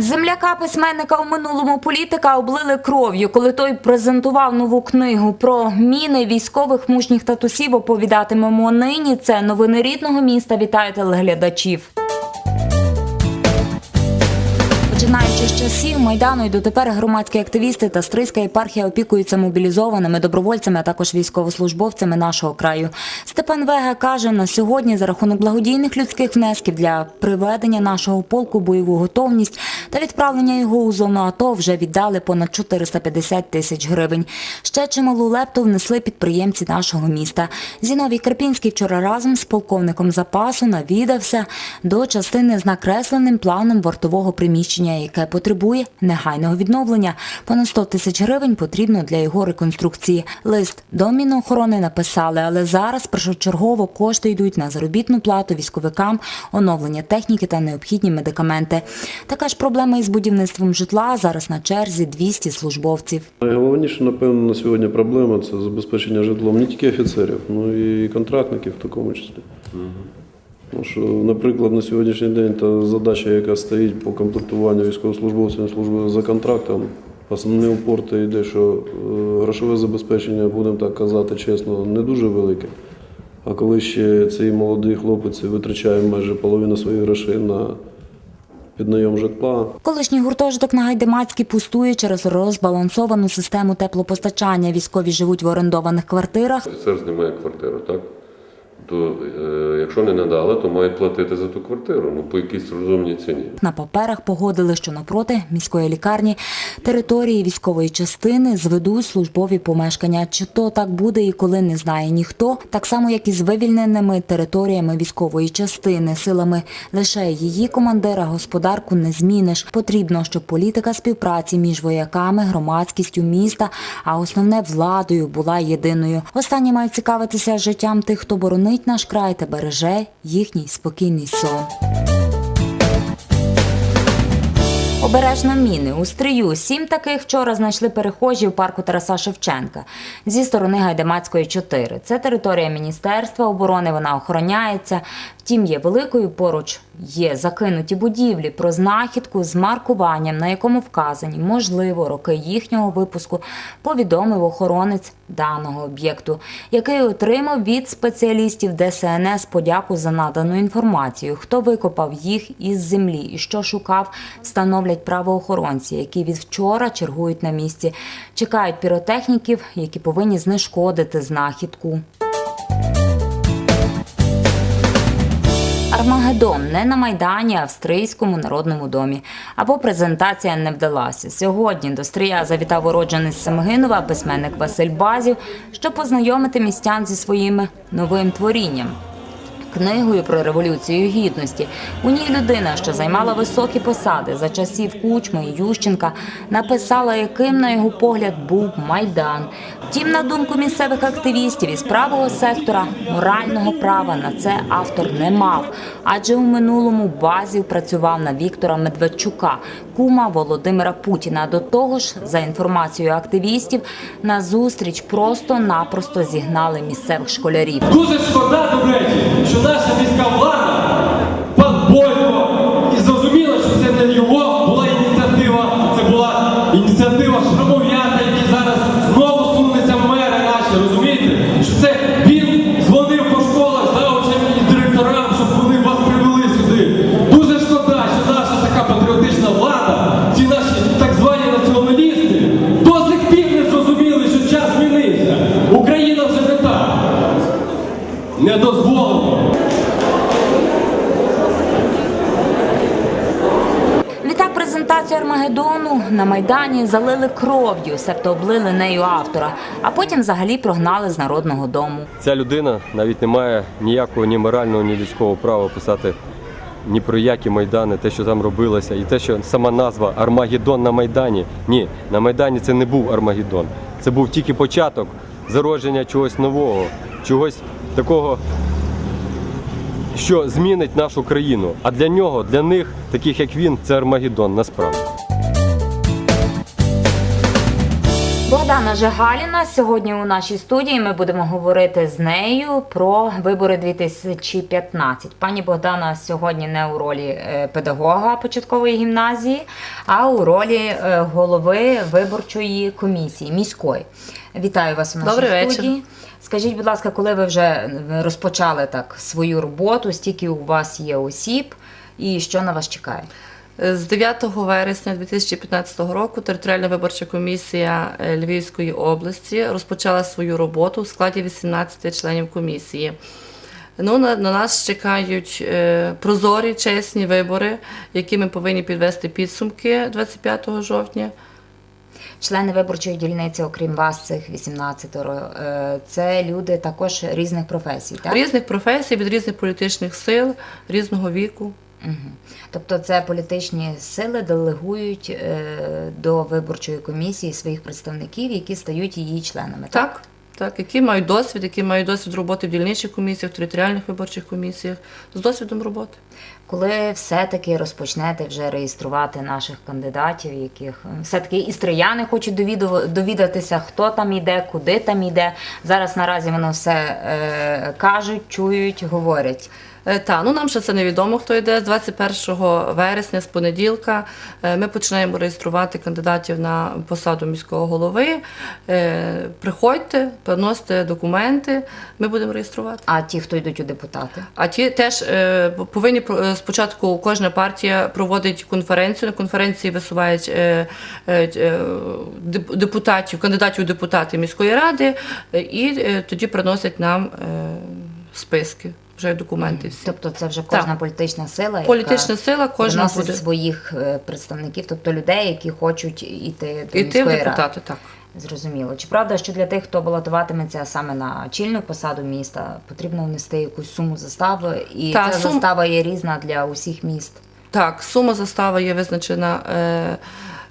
Земляка письменника у минулому політика облили кров'ю, коли той презентував нову книгу про міни військових мужніх татусів. Оповідатимемо нині. Це новини рідного міста. Вітаю телеглядачів. Починаючи з часів майдану і дотепер громадські активісти та Стрийська єпархія опікуються мобілізованими добровольцями, а також військовослужбовцями нашого краю. Степан Вега каже, на сьогодні за рахунок благодійних людських внесків для приведення нашого полку бойову готовність та відправлення його у зону АТО вже віддали понад 450 тисяч гривень. Ще чималу лепту внесли підприємці нашого міста. Зіновій Карпінський вчора разом з полковником запасу навідався до частини з накресленим планом вартового приміщення, яке потребує негайного відновлення. Понад 100 тисяч гривень потрібно для його реконструкції. Лист до Мінохорони написали, але зараз першочергово кошти йдуть на заробітну плату військовикам, оновлення техніки та необхідні медикаменти. Така ж проблема із будівництвом житла зараз на черзі 200 службовців. Найголовніше, напевно, на сьогодні проблема це забезпечення житлом не тільки офіцерів, ну і контрактників в такому числі. Тому що, наприклад, на сьогоднішній день та задача, яка стоїть по комплектуванню військовослужбовців служби за контрактом, основний упор то йде, що е, грошове забезпечення, будемо так казати чесно, не дуже велике. А коли ще цей молодий хлопець витрачає майже половину своїх грошей на піднайом житла, Колишній гуртожиток на Гайдемацькій пустує через розбалансовану систему теплопостачання. Військові живуть в орендованих квартирах. Офіцер знімає квартиру, так? То е, якщо не надали, то має платити за ту квартиру, ну по якійсь розумній ціні. На паперах погодили, що напроти міської лікарні території військової частини зведуть службові помешкання. Чи то так буде і коли не знає ніхто, так само як і з вивільненими територіями військової частини, силами лише її командира господарку не зміниш. Потрібно, щоб політика співпраці між вояками, громадськістю міста, а основне владою була єдиною. Останні мають цікавитися життям тих, хто боронить наш край та береже їхній спокійний сон. Обережно міни у стрію. Сім таких вчора знайшли перехожі в парку Тараса Шевченка зі сторони Гайдамацької 4. Це територія Міністерства оборони. Вона охороняється. Втім, є великою поруч є закинуті будівлі про знахідку з маркуванням, на якому вказані можливо роки їхнього випуску. Повідомив охоронець даного об'єкту, який отримав від спеціалістів ДСНС подяку за надану інформацію. Хто викопав їх із землі і що шукав, встановлять правоохоронці, які від вчора чергують на місці. Чекають піротехніків, які повинні знешкодити знахідку. Армагеддон не на Майдані, а в Стрийському народному домі. Або презентація не вдалася. Сьогодні до Стрия завітав уродженець Семигинова, письменник Василь Базів, щоб познайомити містян зі своїм новим творінням. Книгою про революцію гідності у ній людина, що займала високі посади за часів Кучми і Ющенка, написала, яким на його погляд був майдан. Втім, на думку місцевих активістів із правого сектора, морального права на це автор не мав, адже у минулому базів працював на Віктора Медведчука, кума Володимира Путіна. До того ж, за інформацією активістів, на зустріч просто-напросто зігнали місцевих школярів. Дуже шкода, до речі, що наша міська влада, пан Бойко, і зрозуміло, що це не його була ініціатива, це була ініціатива Шрамов'ята, Армагеддону на Майдані залили кров'ю, себто облили нею автора, а потім взагалі прогнали з народного дому. Ця людина навіть не має ніякого ні морального, ні людського права писати ні про які майдани, те, що там робилося, і те, що сама назва Армагеддон на Майдані. Ні, на Майдані це не був Армагеддон. Це був тільки початок зародження чогось нового, чогось такого, що змінить нашу країну. А для нього, для них, таких як він, це Армагеддон насправді. Богдана Жигаліна. Сьогодні у нашій студії ми будемо говорити з нею про вибори 2015. Пані Богдана сьогодні не у ролі е, педагога початкової гімназії, а у ролі е, голови виборчої комісії міської. Вітаю вас у нашій Добрий вечір. Скажіть, будь ласка, коли ви вже е, розпочали так свою роботу, стільки у вас є осіб, і що на вас чекає? З 9 вересня 2015 року територіальна виборча комісія е, Львівської області розпочала свою роботу у складі 18 членів комісії. Ну, на, на нас чекають е, прозорі, чесні вибори, які ми повинні підвести підсумки 25 жовтня. Члени виборчої дільниці, окрім вас, цих 18 е, це люди також різних професій, так? Різних професій, від різних політичних сил, різного віку. Угу. Тобто це політичні сили делегують е, до виборчої комісії своїх представників, які стають її членами. Так, так, які мають досвід, які мають досвід роботи в дільничих комісіях, в територіальних виборчих комісіях, з досвідом роботи. Коли все-таки розпочнете вже реєструвати наших кандидатів, яких все-таки істрияни хочуть довіду- довідатися, хто там іде, куди там іде. Зараз наразі воно все е, кажуть, чують, говорять. Е, Та, ну нам ще це невідомо, хто йде. З 21 вересня, з понеділка, е, ми починаємо реєструвати кандидатів на посаду міського голови. Е, Приходьте, приносите документи, ми будемо реєструвати. А ті, хто йдуть у депутати. А ті теж повинні спочатку кожна партія проводить конференцію. На конференції висувають деп- депутатів, кандидатів у депутати міської ради, і тоді приносять нам списки, вже документи всі. Тобто це вже кожна Так. політична сила. Політична яка сила, кожна приносить буде своїх е, представників, тобто людей, які хочуть іти до йти в міської ради. депутати. Так. Зрозуміло. Чи правда, що для тих, хто балотуватиметься саме на чільну посаду міста, потрібно внести якусь суму застави, і Та, ця сум- застава є різна для усіх міст. Так, сума застави є визначена е,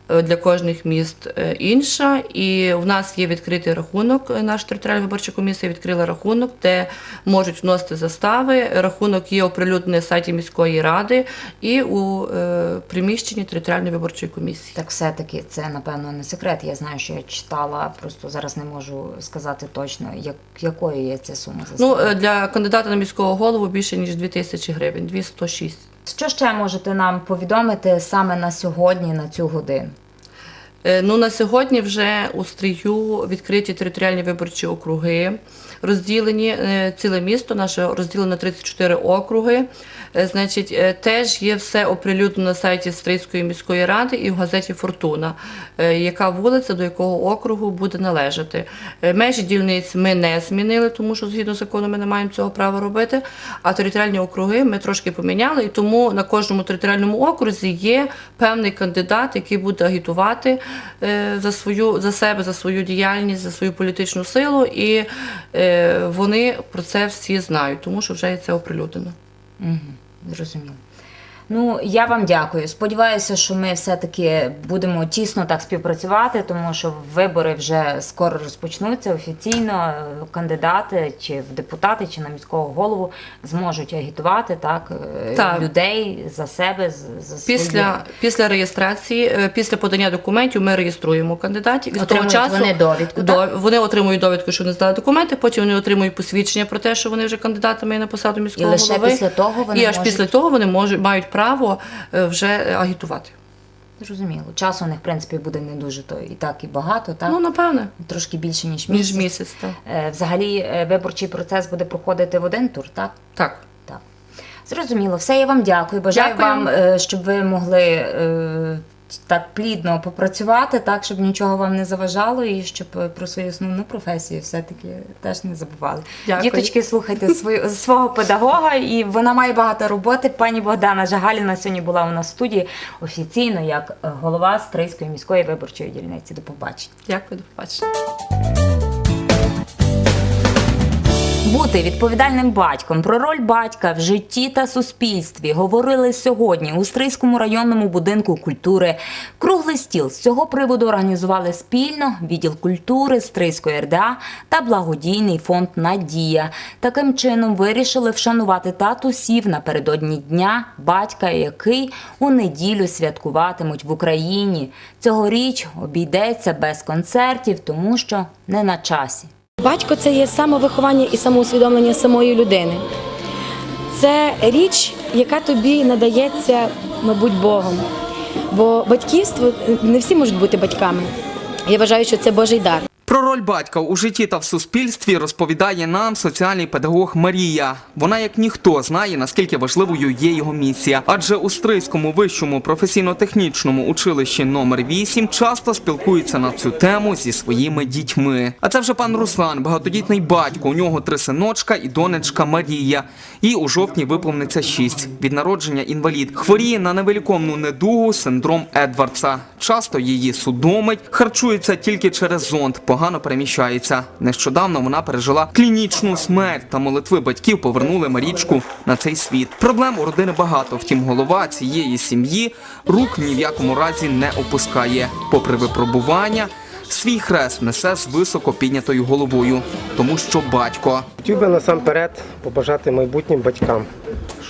для кожних міст е, інша. І в нас є відкритий рахунок. е, Наша територіальна виборча комісія відкрила рахунок, де можуть вносити застави. Рахунок є оприлюднений на сайті міської ради і у е, приміщенні територіальної виборчої комісії. Так все-таки це, напевно, не секрет. Я знаю, що я читала, просто зараз не можу сказати точно, як, якою є ця сума Ну, застави. е, для кандидата на міського голову більше ніж 2000 гривень, 206. Що ще можете нам повідомити саме на сьогодні, на цю годину? Е, Ну, на сьогодні вже у Стрію відкриті територіальні виборчі округи, розділені е, ціле місто наше розділено на 34 округи. Е, Значить, е, теж є все оприлюднено на сайті Стрийської міської ради і в газеті Фортуна, яка вулиця до якого округу буде належати. Межі дільниць ми не змінили, тому що згідно закону ми не маємо цього права робити. А територіальні округи ми трошки поміняли, і тому на кожному територіальному окрузі є певний кандидат, який буде агітувати за свою за себе, за свою діяльність, за свою політичну силу, і вони про це всі знають, тому що вже це оприлюднено. Угу, зрозуміло. Ну, я вам дякую. Сподіваюся, що ми все-таки будемо тісно так співпрацювати, тому що вибори вже скоро розпочнуться офіційно. Е, Кандидати чи в депутати, чи на міського голову зможуть агітувати так, е, Так. людей за себе, за свої. Після, після реєстрації, е, після подання документів ми реєструємо кандидатів. З того часу вони довідку, до, так? вони отримують довідку, що вони здали документи, потім вони отримують посвідчення про те, що вони вже кандидатами на посаду міського І лише голови. після того вони і аж можуть- після того вони можуть мають право е, вже агітувати. Зрозуміло. Часу у них, в принципі, буде не дуже то і так, і багато, так? Ну напевне, Трошки більше, ніж місяць. Ніж місяць. Так. Е, Взагалі, е, виборчий процес буде проходити в один тур, так? так. Так. Зрозуміло, все, я вам дякую. Бажаю Дякую. вам, е, щоб ви могли е, так плідно попрацювати, так, щоб нічого вам не заважало, і щоб е, про свою основну професію все-таки теж не забували. Дякую. Діточки, слухайте свою, свого педагога, і вона має багато роботи. Пані Богдана Жагаліна сьогодні була у нас в студії офіційно як голова Стрийської міської виборчої дільниці. До побачення. Дякую, до побачення. Бути відповідальним батьком про роль батька в житті та суспільстві говорили сьогодні у Стрийському районному будинку культури. Круглий стіл з цього приводу організували спільно відділ культури Стрийської РДА та благодійний фонд Надія. Таким чином вирішили вшанувати татусів напередодні дня батька, який у неділю святкуватимуть в Україні. Цьогоріч обійдеться без концертів, тому що не на часі. Батько це є самовиховання і самоусвідомлення самої людини. Це річ, яка тобі надається, мабуть, Богом. Бо батьківство не всі можуть бути батьками. Я вважаю, що це Божий дар. Про роль батька у житті та в суспільстві розповідає нам соціальний педагог Марія. Вона, як ніхто, знає, наскільки важливою є його місія. Адже у Стрийському вищому професійно-технічному училищі номер 8 часто спілкуються на цю тему зі своїми дітьми. А це вже пан Руслан, багатодітний батько. У нього три синочка і донечка Марія. І у жовтні виповниться шість. Від народження інвалід. Хворіє на невеликовну недугу синдром Едвардса. Часто її судомить, харчується тільки через зонд, погано переміщається. Нещодавно вона пережила клінічну смерть, та молитви батьків повернули Марічку на цей світ. Проблем у родини багато. Втім, голова цієї сім'ї рук ні в якому разі не опускає. Попри випробування, свій хрест несе з високо піднятою головою, тому що батько. Хотів би насамперед побажати майбутнім батькам,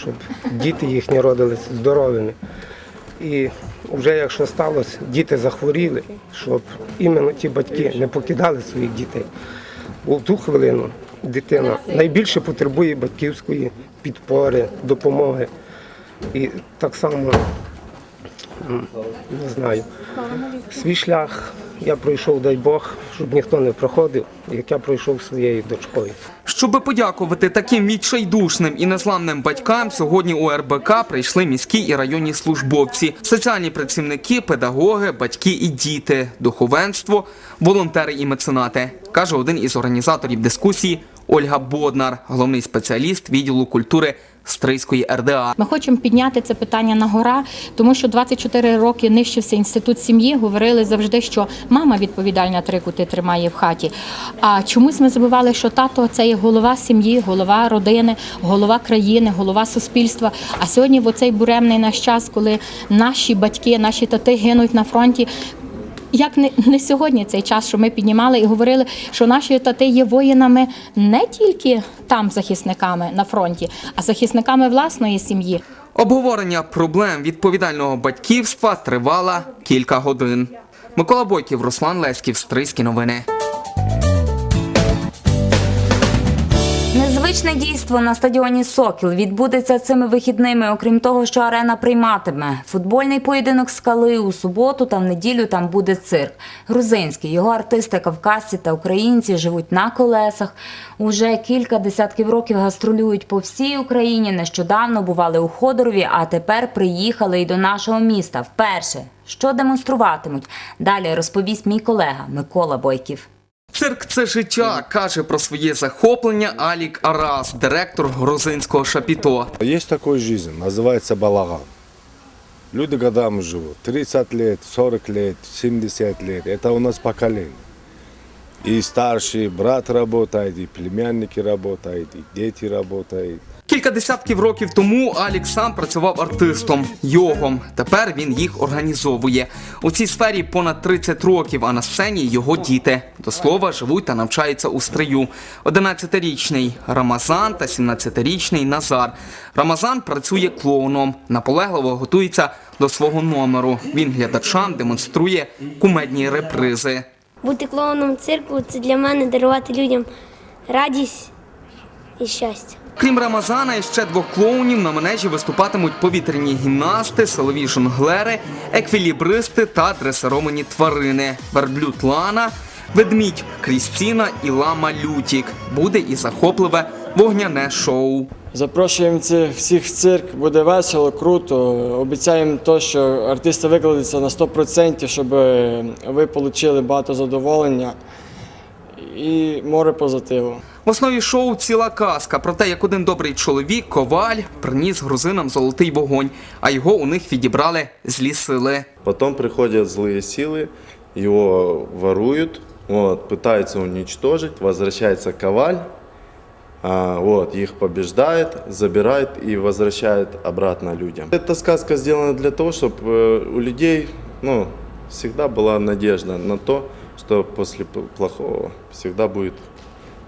щоб діти їхні родились здоровими. І вже якщо сталося, діти захворіли, щоб іменно ті батьки не покидали своїх дітей. В ту хвилину дитина найбільше потребує батьківської підпори, допомоги. І так само, не знаю, свій шлях я пройшов, дай Бог, щоб ніхто не проходив, як я пройшов своєю дочкою. Щоби подякувати таким відчайдушним і незламним батькам, сьогодні у РБК прийшли міські і районні службовці, соціальні працівники, педагоги, батьки і діти, духовенство, волонтери і меценати, каже один із організаторів дискусії Ольга Боднар, головний спеціаліст відділу культури Стрийської РДА. Ми хочемо підняти це питання на гора, тому що 24 роки нищився інститут сім'ї. Говорили завжди, що мама відповідальна три кути тримає в хаті. А чомусь ми забували, що тато це є голова сім'ї, голова родини, голова країни, голова суспільства. А сьогодні, в оцей буремний наш час, коли наші батьки, наші тати гинуть на фронті. Як не, не сьогодні цей час, що ми піднімали і говорили, що наші тати є воїнами не тільки там захисниками на фронті, а захисниками власної сім'ї. Обговорення проблем відповідального батьківства тривало кілька годин. Микола Бойків, Руслан Леськів, Стрийські новини. Незвичне дійство на стадіоні Сокіл відбудеться цими вихідними. Окрім того, що арена прийматиме футбольний поєдинок скали у суботу та в неділю там буде цирк. Грузинський його артисти, кавказці та українці живуть на колесах. Уже кілька десятків років гастролюють по всій Україні. Нещодавно бували у Ходорові, а тепер приїхали і до нашого міста. Вперше що демонструватимуть. Далі розповість мій колега Микола Бойків. Цирк це життя, каже про своє захоплення Алік Арас, директор грузинського шапіто. Є така життя, називається балаган. Люди годами живуть 30 лет, 40 лет, 70 лет. Это у нас поколение. И старший брат работает, и племянники работают, и дети работают. Кілька десятків років тому Алік сам працював артистом йогом. Тепер він їх організовує. У цій сфері понад 30 років, а на сцені його діти. До слова, живуть та навчаються у стрию. 11-річний Рамазан та 17-річний Назар. Рамазан працює клоуном, наполегливо готується до свого номеру. Він глядачам демонструє кумедні репризи. Бути клоуном цирку це для мене дарувати людям радість і щастя. Крім Рамазана, і ще двох клоунів на манежі виступатимуть повітряні гімнасти, силові жонглери, еквілібристи та дресировані тварини. Верблюд Лана, ведмідь Крістіна і лама Лютік. Буде і захопливе вогняне шоу. Запрошуємо всіх в цирк, буде весело, круто. Обіцяємо то, що артисти викладуться на 100%, щоб ви отримали багато задоволення і море позитиву. В основі шоу ціла казка про те, як один добрий чоловік, коваль, приніс грузинам золотий вогонь, а його у них відібрали злі сили. Потом приходят злые силы, его воруют, вот, пытаются уничтожить, возвращается коваль а, вот, их побеждает, забирает и возвращает обратно людям. Эта сказка сделана для того, чтобы у людей ну, всегда была надежда на то, что после плохого всегда будет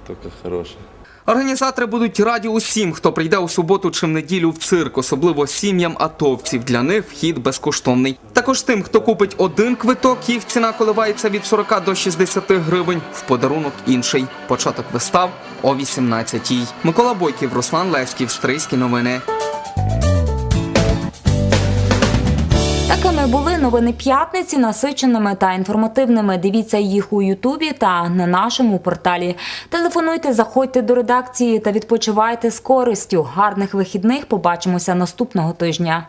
только хорошее. Організатори будуть раді усім, хто прийде у суботу чи в неділю в цирк, особливо сім'ям атовців. Для них вхід безкоштовний. Також тим, хто купить один квиток, їх ціна коливається від 40 до 60 гривень. В подарунок інший. Початок вистав о 18-й. Микола Бойків, Руслан Левський, Стрийські новини. Такими були новини п'ятниці, насиченими та інформативними. Дивіться їх у Ютубі та на нашому порталі. Телефонуйте, заходьте до редакції та відпочивайте з користю. Гарних вихідних. Побачимося наступного тижня.